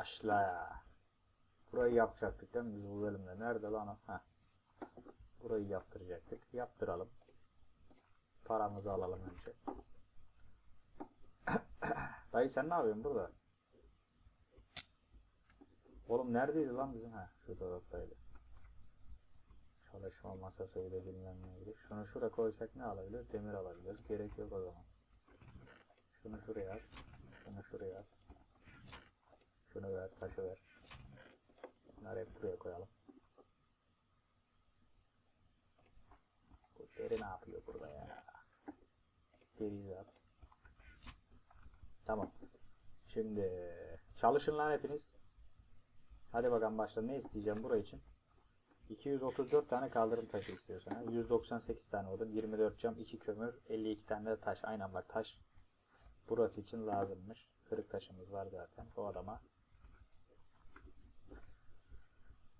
Başla. Burayı yapacaktık değil mi biz bu bölümde? Nerede lan o? Heh. Burayı yaptıracaktık. Yaptıralım. Paramızı alalım önce. Dayı sen ne yapıyorsun burada? Oğlum neredeydi lan bizim? Ha şu taraftaydı. Çalışma masasıydı bilmem neydi. Şunu şuraya koysak ne alabilir? Demir alabiliriz. Gerek yok o zaman. Şunu şuraya at. Şunu şuraya at. Şunu ver, taşı ver. Bunları hep buraya koyalım. Bu deri ne yapıyor burada ya? Deriyi at. Tamam. Şimdi çalışın lan hepiniz. Hadi bakalım başla. Ne isteyeceğim buraya için? 234 tane kaldırım taşı istiyorsun. Ha? 198 tane odun, 24 cam, 2 kömür, 52 tane de taş. Aynen bak taş burası için lazımmış. Kırık taşımız var zaten o adama.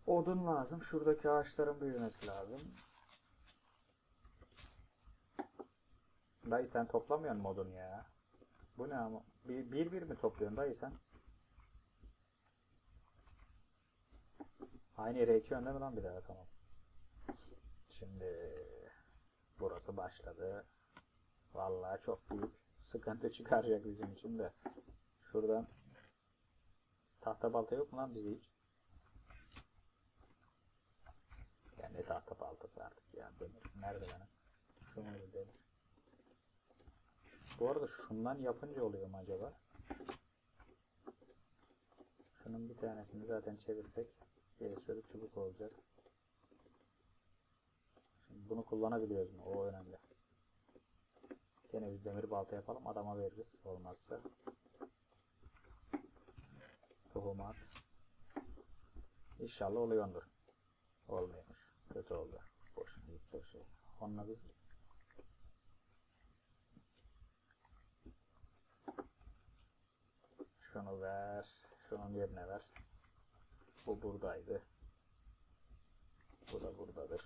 Odun lazım. Şuradaki ağaçların büyümesi lazım. Dayı sen toplamıyorsun mu odun ya? Bu ne ama? Bir, bir, bir mi topluyorsun dayı sen? Aynı yere ekiyorsun değil mi lan bir daha? Tamam. Şimdi burası başladı. Vallahi çok büyük sıkıntı çıkaracak bizim için de. Şuradan tahta balta yok mu lan bizde hiç? Ne tahta baltası artık ya demir. Nerede benim? Şu muydu demir? Bu arada şundan yapınca oluyor mu acaba? Şunun bir tanesini zaten çevirsek bir sürü çubuk olacak. Şimdi bunu kullanabiliyoruz mu? O önemli. Gene bir demir balta yapalım. Adama veririz. Olmazsa. Tohum at. İnşallah oluyordur. Olmuyormuş. Kötü oldu. Boşuna gitti o şey. Onunla biz Şunu ver. Şunun yerine ver. Bu buradaydı. Bu da buradadır.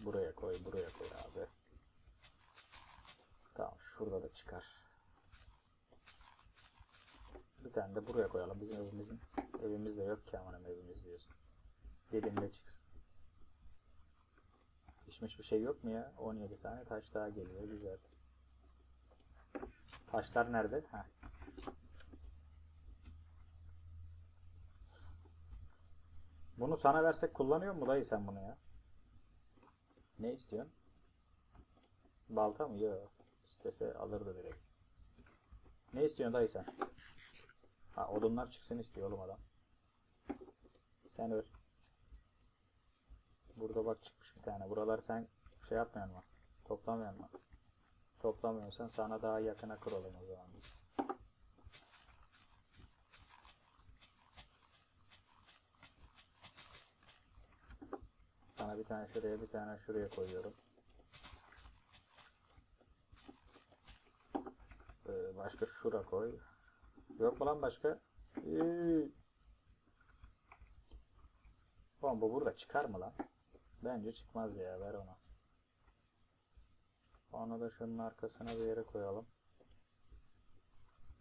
Buraya koy, buraya koy abi. Tamam, şurada da çıkar. Bir tane de buraya koyalım. Bizim evimizin evimiz de yok ki amanım evimiz diyorsun. Dibinde çıksın. Pişmiş bir şey yok mu ya? 17 tane taş daha geliyor. Güzel. Taşlar nerede? Heh. Bunu sana versek kullanıyor mu dayı sen bunu ya? Ne istiyorsun? Balta mı? Yok. İstese alırdı direkt. Ne istiyorsun dayı sen? Ha odunlar çıksın istiyor oğlum adam. Sen öl. Burada bak çıkmış bir tane. Buralar sen şey yapmayan mı? Toplamayan mı? Toplamıyorsan sana daha yakına kuralım o zaman biz. Sana bir tane şuraya bir tane şuraya koyuyorum. Başka şura koy. Yok mu lan başka? Ee. Bu burada çıkar mı lan? Bence çıkmaz ya ver ona. Onu da şunun arkasına bir yere koyalım.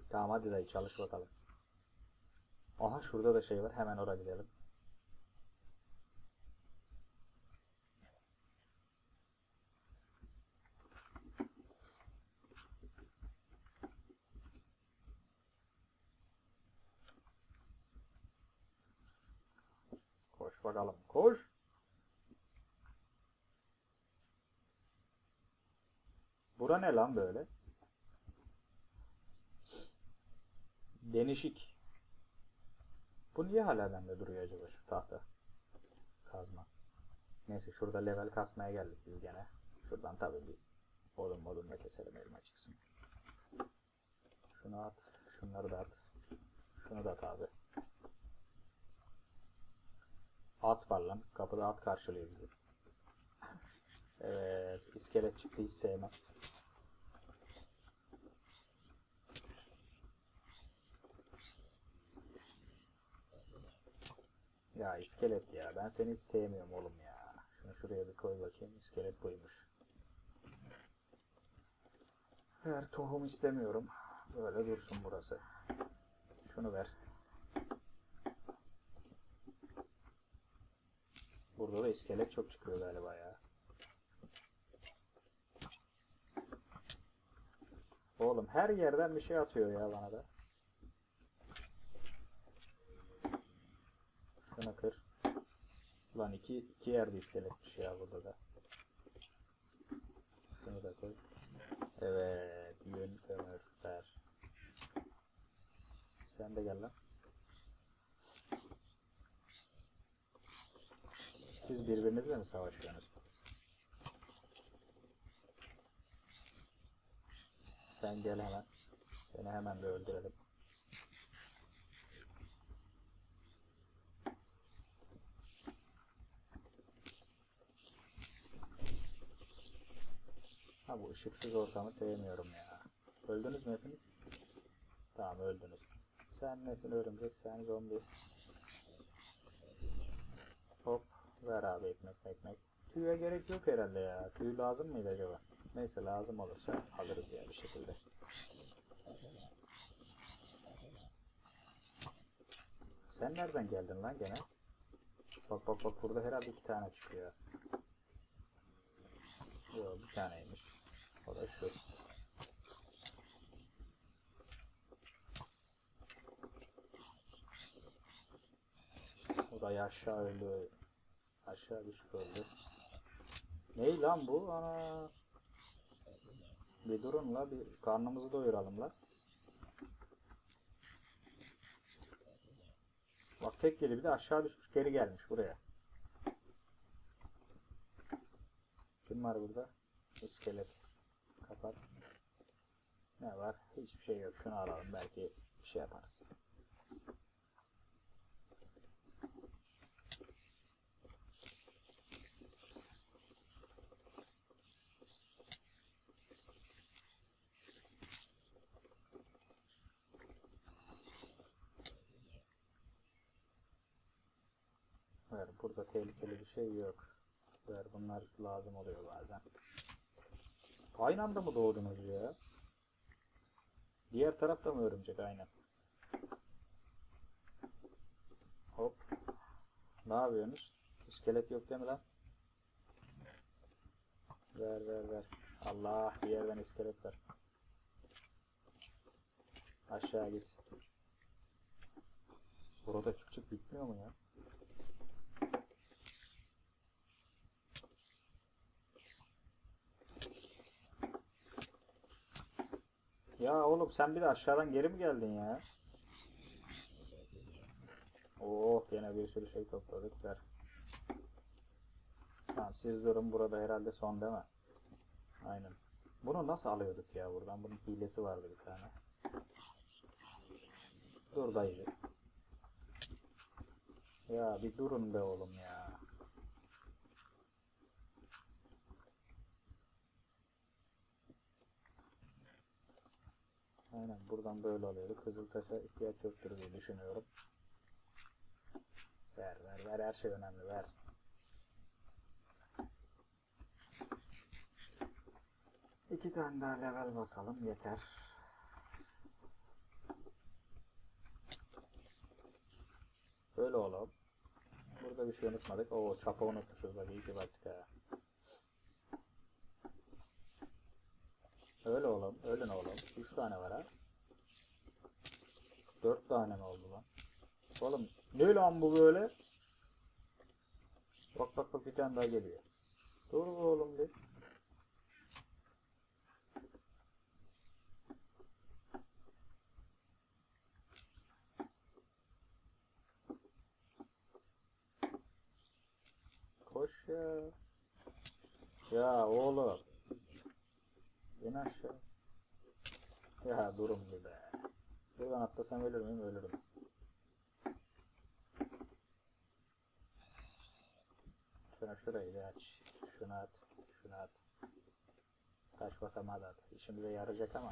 Tamam hadi dayı çalış bakalım. Aha şurada da şey var. Hemen oraya gidelim. Koş bakalım. Koş. Bura ne lan böyle? Denişik. Bu niye hala bende duruyor acaba şu tahta? Kazma. Neyse şurada level kasmaya geldik biz gene. Şuradan tabii bir odun modun da keselim elma çıksın. Şunu at. Şunları da at. Şunu da at abi. At var lan. Kapıda at karşılıyor bizi. Evet. iskelet çıktı hiç sevmem. Ya iskelet ya. Ben seni hiç sevmiyorum oğlum ya. Şunu şuraya bir koy bakayım. İskelet buymuş. Her tohum istemiyorum. Böyle dursun burası. Şunu ver. Burada da iskelet çok çıkıyor galiba ya. Oğlum her yerden bir şey atıyor ya bana da. Şunu kır. Lan iki, iki yerde iskeletmiş ya burada da. Şunu da koy. Evet. Yün kömür ver. Sen de gel lan. Siz birbirinizle mi savaşıyorsunuz? Sen gel hemen. Seni hemen bir öldürelim. Ha bu ışıksız ortamı sevmiyorum ya. Öldünüz mü hepiniz? Tamam öldünüz. Sen nesin örümcek, sen zombi. Hop, ver abi ekmek ekmek. Tüye gerek yok herhalde ya. Tüy lazım mıydı acaba? Neyse lazım olursa alırız ya bir şekilde. Nereden geldin lan gene? Bak bak bak burada herhalde iki tane çıkıyor. Yok bir taneymiş. O da şu. Da aşağı öldü. Aşağı düşüp öldü. Ney lan bu? Ana. Bir durun la bir karnımızı doyuralım la. Bak tek geli bir de aşağı düşmüş geri gelmiş buraya. Kim var burada? İskelet. Kapat. Ne var? Hiçbir şey yok. Şunu alalım. Belki bir şey yaparız. Ver, burada tehlikeli bir şey yok. Ver, bunlar lazım oluyor bazen. Aynı anda mı doğdunuz ya? Diğer tarafta mı örümcek? Aynen. Hop. Ne yapıyorsunuz? İskelet yok değil mi lan? Ver ver ver. Allah bir yerden iskelet ver. Aşağı git. Burada çık çık bitmiyor mu ya? Ya oğlum sen bir de aşağıdan geri mi geldin ya? Oh yine bir sürü şey topladık ver. Tamam siz durun burada herhalde son değil mi? Aynen. Bunu nasıl alıyorduk ya buradan? Bunun hilesi vardı bir tane. Dur dayı. Ya bir durun be oğlum ya. Aynen buradan böyle oluyordu. Kızıltaş'a ihtiyaç yoktur diye düşünüyorum. Ver ver ver her şey önemli ver. İki tane daha level basalım yeter. Böyle oğlum. Burada bir şey unutmadık. Oo çapa unutmuşuz bak iyi ki baktık ha. Öyle oğlum. Ölün oğlum. Üç tane var ha. Dört tane mi oldu lan? Oğlum ne lan bu böyle? Bak bak bak bir tane daha geliyor. Dur oğlum bir. Koş ya. Ya oğlum. İn aşağı. Ya durun bir be. Buradan atlasam ölür müyüm? Ölürüm. Şuna şurayı bir aç. Şunu at. Şunu at. Taş basamağı da at. İşimize yarayacak ama.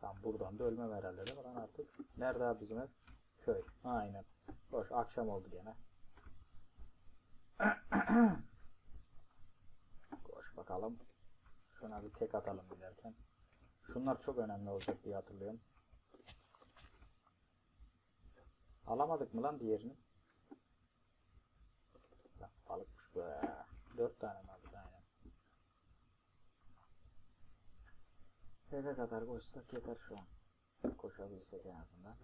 Tamam buradan da ölmem herhalde mi lan artık? Nerede abi bizim ev? Köy. Aynen. Hoş akşam oldu gene. Koş bakalım. Şuna bir tek atalım giderken. Şunlar çok önemli olacak diye hatırlıyorum. Alamadık mı lan diğerini? Lan balıkmış ya. Dört tane aldık aynen. Eve kadar koşsak yeter şu an. Koşabilsek en azından.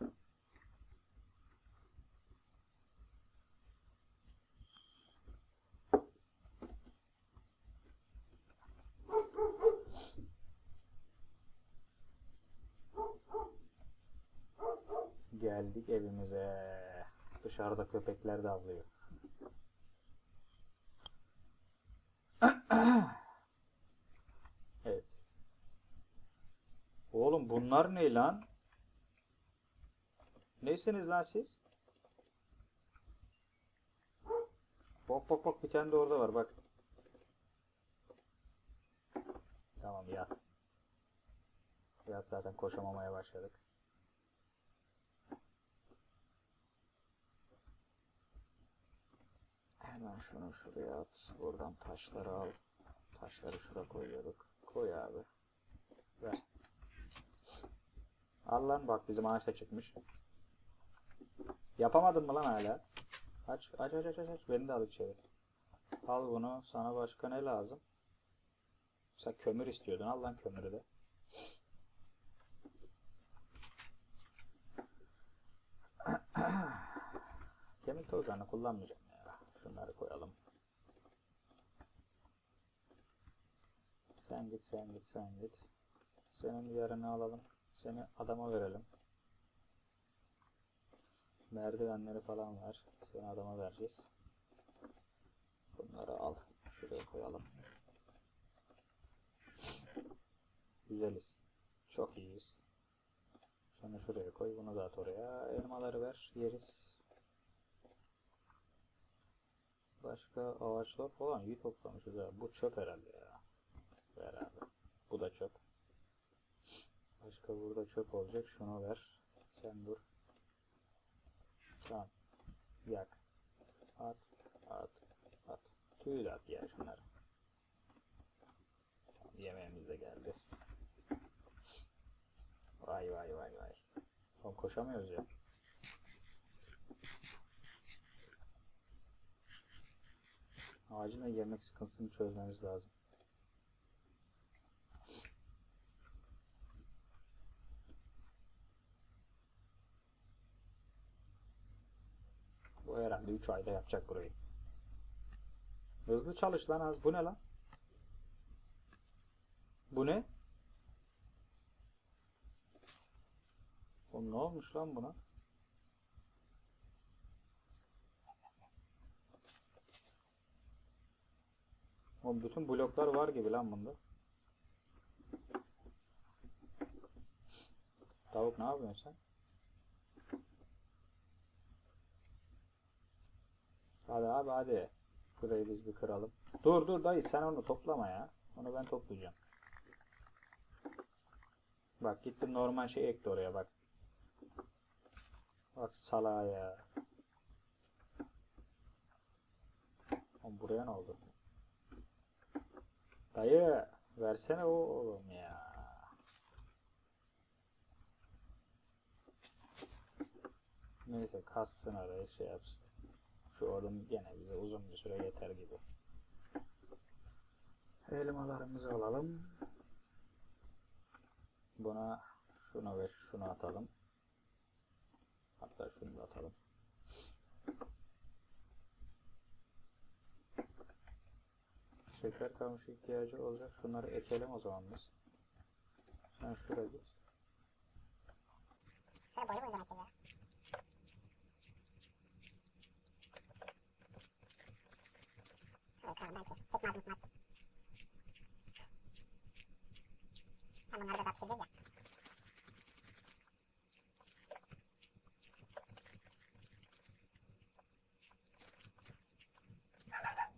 Geldik evimize. Dışarıda köpekler de avlıyor. Evet. Oğlum bunlar ne lan? Neysiniz lan siz? Bak bak bak bir tane de orada var bak. Tamam yat. Yat zaten koşamamaya başladık. Hemen şunu şuraya at. Buradan taşları al. Taşları şuraya koyuyorduk. Koy abi. Ver. Al lan bak bizim ağaç da çıkmış. Yapamadın mı lan hala? Aç aç aç aç aç. Beni de al içeri. Al bunu. Sana başka ne lazım? Sen kömür istiyordun. Al lan kömürü de. Kemik tozlarını kullanmayacağım ya. Şunları koyalım. Sen git sen git sen git. Senin yarını alalım. Seni adama verelim. Merdivenleri falan var. Seni adama vereceğiz. Bunları al. Şuraya koyalım. Güzeliz. Çok iyiyiz. Şunu şuraya koy. Bunu da at oraya. Elmaları ver. Yeriz. Başka ağaçlar falan iyi toplamışız ha. Bu çöp herhalde ya. Abi. Bu da çöp. Başka burada çöp olacak. Şunu ver. Sen dur. Tamam. Yak. At. At. At. Tüy de at ya şunları. Yemeğimiz de geldi. Vay vay vay vay. Oğlum koşamıyoruz ya. Acilen yemek sıkıntısını çözmemiz lazım. Bu herhalde 3 ayda yapacak burayı. Hızlı çalış lan az. Bu ne lan? Bu ne? Oğlum ne olmuş lan buna? Oğlum bütün bloklar var gibi lan bunda. Tavuk ne yapıyorsun sen? Hadi abi hadi. Şurayı biz bir kıralım. Dur dur dayı sen onu toplama ya. Onu ben toplayacağım. Bak gittim normal şey ekti oraya bak. Bak salağa ya. Oğlum buraya ne oldu? Dayı versene oğlum ya. Neyse kassın arayı şey yapsın. Şu odun gene bize uzun bir süre yeter gibi. Elmalarımızı alalım. Buna şunu ve şunu atalım. Hatta şunu da atalım. Şeker kamışı ihtiyacı olacak. Şunları ekelim o zaman biz. Sen şuraya git. Şöyle boylu boylu açacağız ya. Kıralım belki çıkmaz mıkmaz. Hem bunları da pişireceğiz ya.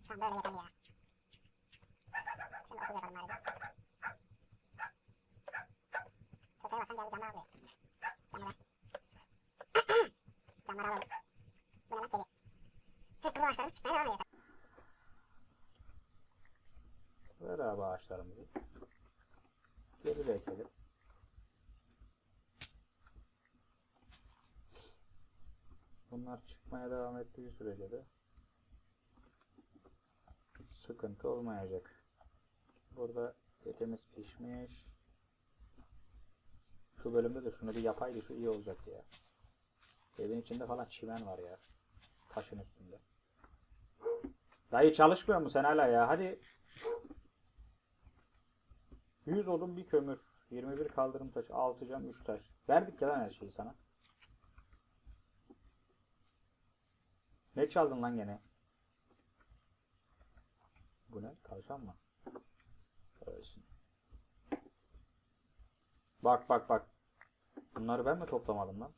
An böyle yeterli ya. çıkar. Ver abi ağaçlarımızı. Geri de. Bunlar çıkmaya devam ettiği sürece de sıkıntı olmayacak. Burada etimiz pişmiş. Şu bölümde de şunu bir yapaydı şu iyi olacak ya. Evin içinde falan çimen var ya. Taşın üstünde. Dayı çalışmıyor mu sen hala ya? Hadi. 100 odun bir kömür. 21 kaldırım taşı. 6 cam 3 taş. Verdik ya lan her şeyi sana. Ne çaldın lan gene? Bu ne? Tavşan mı? Ölsün. Bak bak bak. Bunları ben mi toplamadım lan?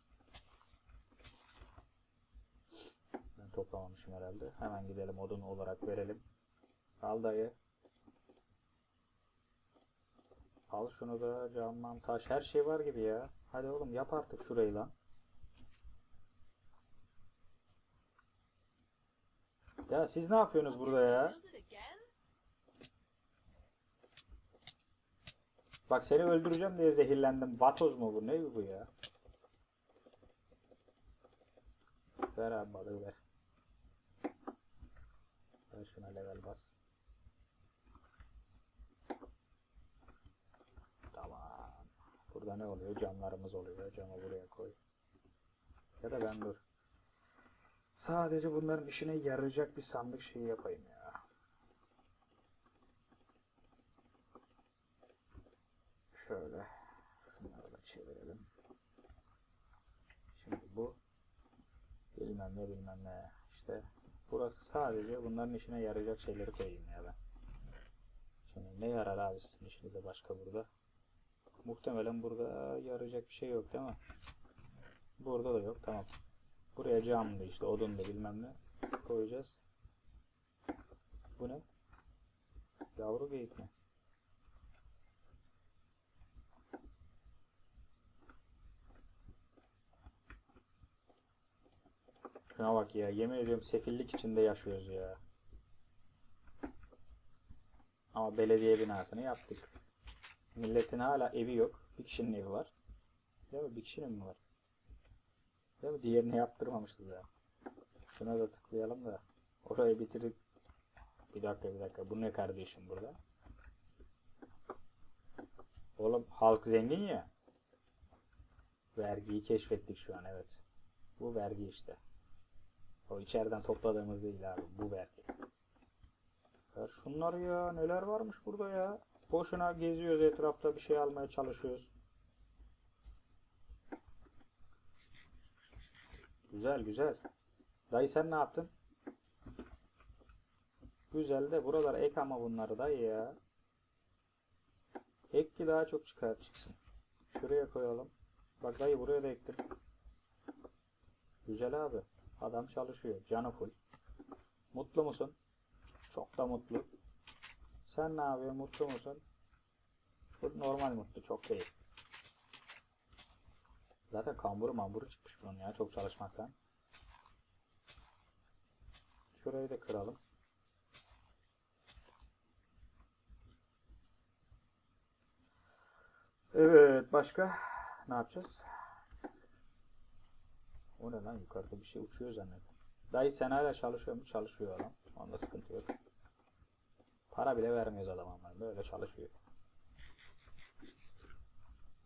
Ben toplamamışım herhalde. Hemen gidelim odun olarak verelim. Al dayı. Al şunu da camdan taş her şey var gibi ya. Hadi oğlum yap artık şurayı lan. Ya siz ne yapıyorsunuz burada ya? Bak seni öldüreceğim diye zehirlendim. Vatoz mu bu? Ne bu ya? Ver abi balığı ver. Ver şuna level bas. Tamam. Burada ne oluyor? Camlarımız oluyor. Camı buraya koy. Ya da ben dur. Sadece bunların işine yarayacak bir sandık şeyi yapayım ya. Şöyle. Şunları da çevirelim. Şimdi bu bilmem ne bilmem ne. İşte burası sadece bunların işine yarayacak şeyleri koyayım ya ben. Şimdi ne yarar abi sizin işinize başka burada? Muhtemelen burada yarayacak bir şey yok değil mi? Burada da yok. Tamam. Buraya cam da işte odun da bilmem ne koyacağız. Bu ne? Yavru geyik mi? Şuna bak ya yemin ediyorum sefillik içinde yaşıyoruz ya. Ama belediye binasını yaptık. Milletin hala evi yok. Bir kişinin evi var. Değil mi? Bir kişinin mi var? Değil mi? Diğerini yaptırmamışız ya. Şuna da tıklayalım da. Orayı bitirip bir dakika bir dakika. Bu ne kardeşim burada? Oğlum halk zengin ya. Vergiyi keşfettik şu an evet. Bu vergi işte. O içeriden topladığımız değil abi. Bu vergi. Ver şunları ya. Neler varmış burada ya. Boşuna geziyoruz etrafta bir şey almaya çalışıyoruz. Güzel güzel. Dayı sen ne yaptın? Güzel de buralar ek ama bunları dayı ya. Ek ki daha çok çıkar çıksın. Şuraya koyalım. Bak dayı buraya da ektim. Güzel abi. Adam çalışıyor. Canı full. Mutlu musun? Çok da mutlu. Sen ne yapıyorsun? Mutlu musun? Normal mutlu. Çok değil. Zaten kamburu mamburu çıkmış bunun ya. Çok çalışmaktan. Şurayı da kıralım. Evet. Başka ne yapacağız? O ne lan? Yukarıda bir şey uçuyor zannettim. Dayı sen çalışıyor mu? Çalışıyor adam. Onda sıkıntı yok. Para bile vermiyoruz adama ama böyle çalışıyor.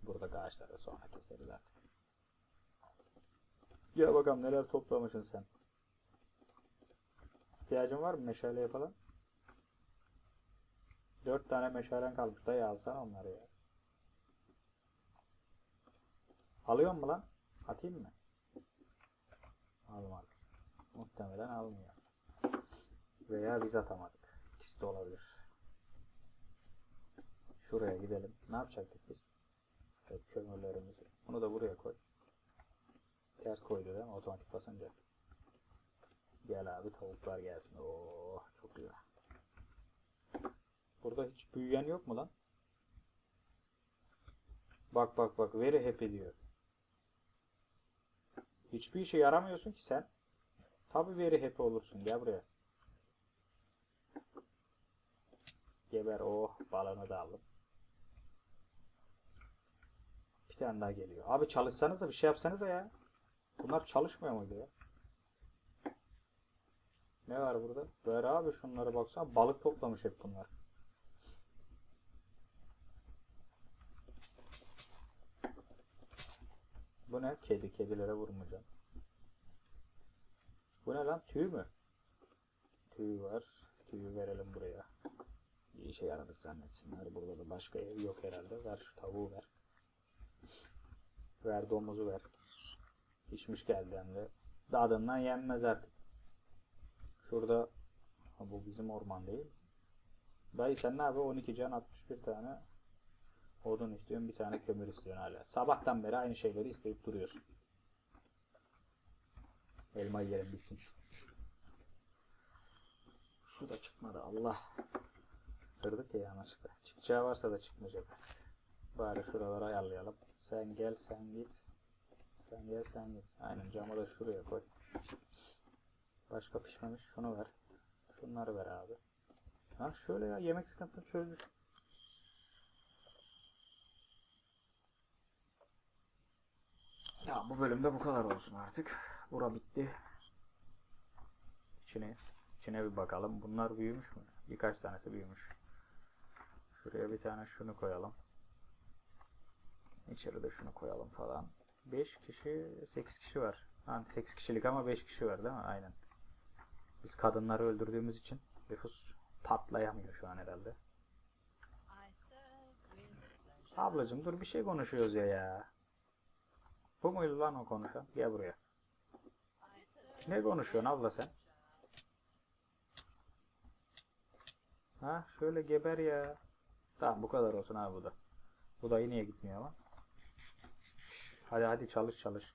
Burada ağaçları sonra keseriz artık. Gel bakalım neler toplamışsın sen. İhtiyacın var mı meşaleye falan? Dört tane meşalen kalmış. Dayı alsana onları ya. Alıyor mu lan? Atayım mı? Almadı. Muhtemelen almıyor. Veya biz atamadık. İkisi de olabilir. Şuraya gidelim. Ne yapacaktık biz? Evet kömürlerimizi. Bunu da buraya koy. Ters koydu değil mi? Otomatik basınca. Gel abi tavuklar gelsin. Oo çok güzel. Burada hiç büyüyen yok mu lan? Bak bak bak veri hep ediyor. Hiçbir işe yaramıyorsun ki sen. Tabi veri hep olursun. Gel buraya. Geber oh balonu da aldım. Bir tane daha geliyor. Abi çalışsanız da bir şey yapsanız ya. Bunlar çalışmıyor muydu ya? Ne var burada? Ver abi şunlara baksana. Balık toplamış hep bunlar. Ne? Kedi. Kedilere vurmayacağım. Bu ne lan? Tüy mü? Tüy var. Tüyü verelim buraya. Bir işe yaradık zannetsinler. Burada da başka ev yok herhalde. Ver şu tavuğu ver. Ver domuzu ver. Pişmiş geldi hem de. Dadından yenmez artık. Şurada ha, bu bizim orman değil. Dayı sen ne abi 12 can 61 tane odun istiyorsun bir tane kömür istiyorsun hala. Sabahtan beri aynı şeyleri isteyip duruyorsun. Elma yiyelim bitsin. Şu da çıkmadı Allah. Kırdık ya yanlışlıkla. Çıkacağı varsa da çıkmayacak. Bari şuraları ayarlayalım. Sen gel sen git. Sen gel sen git. Aynen camı da şuraya koy. Başka pişmemiş. Şunu ver. Şunları ver abi. Ha şöyle ya yemek sıkıntısını çözdük. Ya bu bölümde bu kadar olsun artık. Bura bitti. İçine, içine bir bakalım. Bunlar büyümüş mü? Birkaç tanesi büyümüş. Şuraya bir tane şunu koyalım. İçeride şunu koyalım falan. 5 kişi, 8 kişi var. Ha, 8 kişilik ama 5 kişi var değil mi? Aynen. Biz kadınları öldürdüğümüz için nüfus patlayamıyor şu an herhalde. Ablacım dur bir şey konuşuyoruz ya ya. Bu muydu lan o konuşan? Gel buraya. Ne konuşuyorsun abla sen? Ha şöyle geber ya. Tamam bu kadar olsun abi bu da. Bu da niye gitmiyor ama. Hadi hadi çalış çalış.